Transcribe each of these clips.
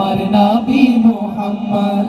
আমার নাবি মোহাম্মদ।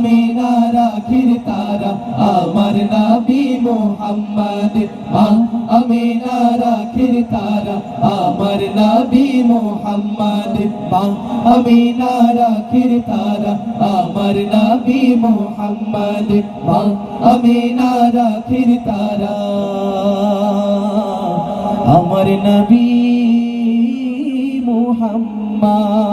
আমিনা রাখির তারা আমার নবী মোহাম্মদ মা আমিনা রাখির তারা আমার নবী মোহাম্মদ মা আমিনা রাখির তারা আমার নবী মোহাম্মদ মা আমিনা রাখির তারা আমার নবী মোহাম্মদ